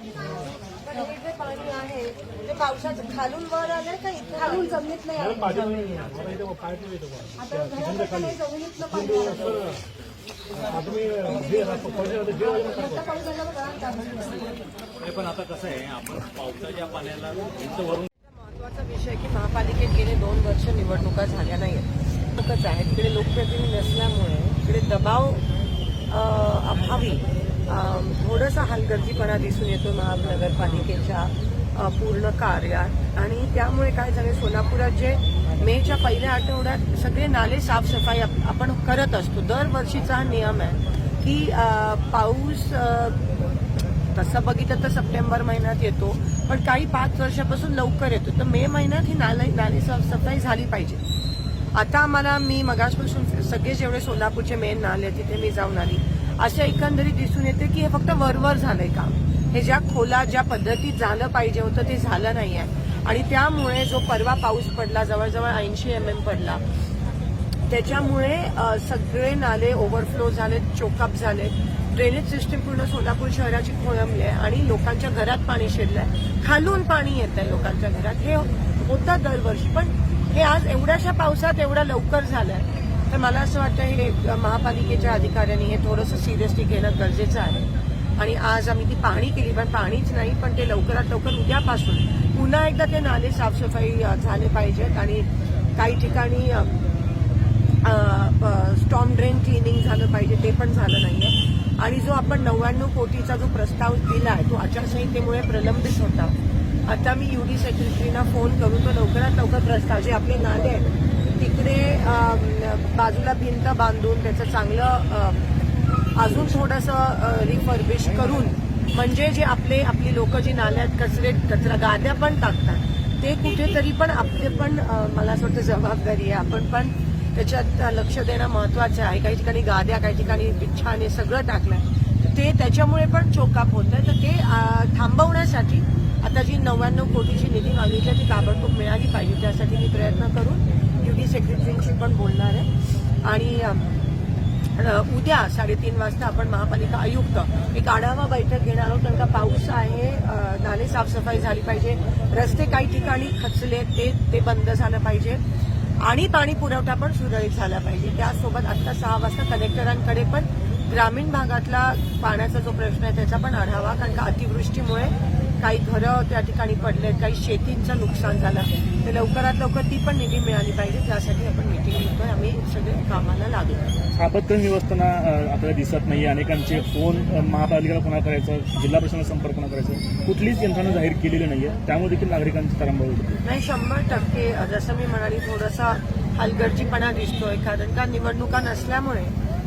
हे पाणी आहे ते पावसाचं खालून वर का खालून जमिनीत नाही आलं? आता जमिनीतलं पाणी आलं. नाही पण आता कसं आहे आपण पावसाच्या पाण्याला वरून महत्त्वाचा विषय की महापालिकेत गेले दोन वर्ष निवडणुका झाल्या नाहीत खूपच आहे तिकडे लोकप्रतिनिधी नसल्यामुळे तिकडे दबाव अभावी. थोडंसं थोडासा हलगर्जीपणा दिसून येतो महानगरपालिकेच्या पूर्ण कार्यात. आणि त्यामुळे काय झालं सोलापुरात जे मेच्या पहिल्या आठवड्यात सगळे नाले साफसफाई आपण करत असतो. दरवर्षीचा हा नियम आहे की पाऊस तसं बघितलं तर सप्टेंबर महिन्यात येतो पण काही पाच वर्षापासून लवकर येतो. तर मे महिन्यात ही नाले नाली साफसफाई झाली पाहिजे. आता आम्हाला मी मगासपासून सगळे जेवढे सोलापूरचे मेन नाले आहेत, तिथे मी जाऊन आली. अशा एकंदरीत दिसून येते की हे फक्त वरवर झालंय काम. हे ज्या खोला ज्या पद्धतीत झालं पाहिजे होतं ते झालं नाही आहे आणि त्यामुळे जो परवा पाऊस पडला जवळजवळ ऐंशी एम एम पडला त्याच्यामुळे सगळे नाले ओव्हरफ्लो झालेत चोकअप झालेत. ड्रेनेज सिस्टीम पूर्ण सोलापूर शहराची खोळंबली आहे आणि लोकांच्या घरात पाणी शिरलंय. खालून पाणी येत आहे लोकांच्या घरात. हे होतं दरवर्षी पण हे आज एवढ्याशा पावसात एवढा लवकर झालंय. तर मला असं वाटतं हे महापालिकेच्या अधिकाऱ्यांनी हे थोडंसं सिरियसली घेणं गरजेचं आहे. आणि आज आम्ही ती पाहणी केली पण पाणीच नाही पण ते लवकरात लवकर उद्यापासून पुन्हा एकदा ते नाले साफसफाई झाले पाहिजेत. आणि काही ठिकाणी स्टॉम ड्रेन क्लिनिंग झालं पाहिजे ते पण झालं नाहीये. आणि जो आपण नव्याण्णव कोटीचा जो प्रस्ताव दिला आहे तो आचारसंहितेमुळे प्रलंबित होता. आता मी युडी सेक्रेटरीना फोन करून तो लवकरात लवकर प्रस्ताव जे आपले नाले आहेत तिकडे बाजूला भिंत बांधून त्याचं चांगलं अजून थोडंसं रिफर्बिश करून म्हणजे जे आपले आपली लोक जी नाल्यात कचरे कचरा गाद्या पण टाकतात ते कुठेतरी पण आपले पण मला असं वाटतं जबाबदारी आहे. आपण पण त्याच्यात लक्ष देणं महत्वाचं आहे. काही ठिकाणी गाद्या काही ठिकाणी बिच्छाने सगळं टाकलंय. तर ते त्याच्यामुळे पण चोकाप होत आहे. तर ते थांबवण्यासाठी आता जी नव्याण्णव कोटीची निधी मागितली आहे ती ताबडतोब मिळाली पाहिजे. त्यासाठी मी प्रयत्न करून युडी सेक्रेटरींशी पण बोलणार आहे. आणि उद्या साडेतीन वाजता आपण महापालिका आयुक्त एक आढावा बैठक घेणार आहोत. कारण का पाऊस आहे नाले साफसफाई झाली पाहिजे. रस्ते काही ठिकाणी खचले ते ते बंद झालं पाहिजे. आणि पाणी पुरवठा पण सुरळीत झाला पाहिजे. त्यासोबत आत्ता सहा वाजता कलेक्टरांकडे पण ग्रामीण भागातला पाण्याचा जो प्रश्न आहे त्याचा पण आढावा. कारण का अतिवृष्टीमुळे काही घरं त्या ठिकाणी पडलेत काही शेतींचं नुकसान झालं ते लवकरात लवकर ती पण निधी मिळाली पाहिजे. त्यासाठी आपण मिटिंग घेतोय आम्ही सगळे कामाला लागलो. आपत्कालीन व्यवस्थापना अ, आपल्याला दिसत नाही अनेकांचे फोन महापालिकेला कोणा करायचं जिल्हा प्रशासनाला संपर्क कोणा करायचं. कुठलीच यंत्रणा जाहीर केलेली नाहीये. त्यामुळे देखील नागरिकांची तारांबळ होते नाही शंभर टक्के. जसं मी म्हणाली थोडासा हलगर्जीपणा दिसतोय. कारण का निवडणुका नसल्यामुळे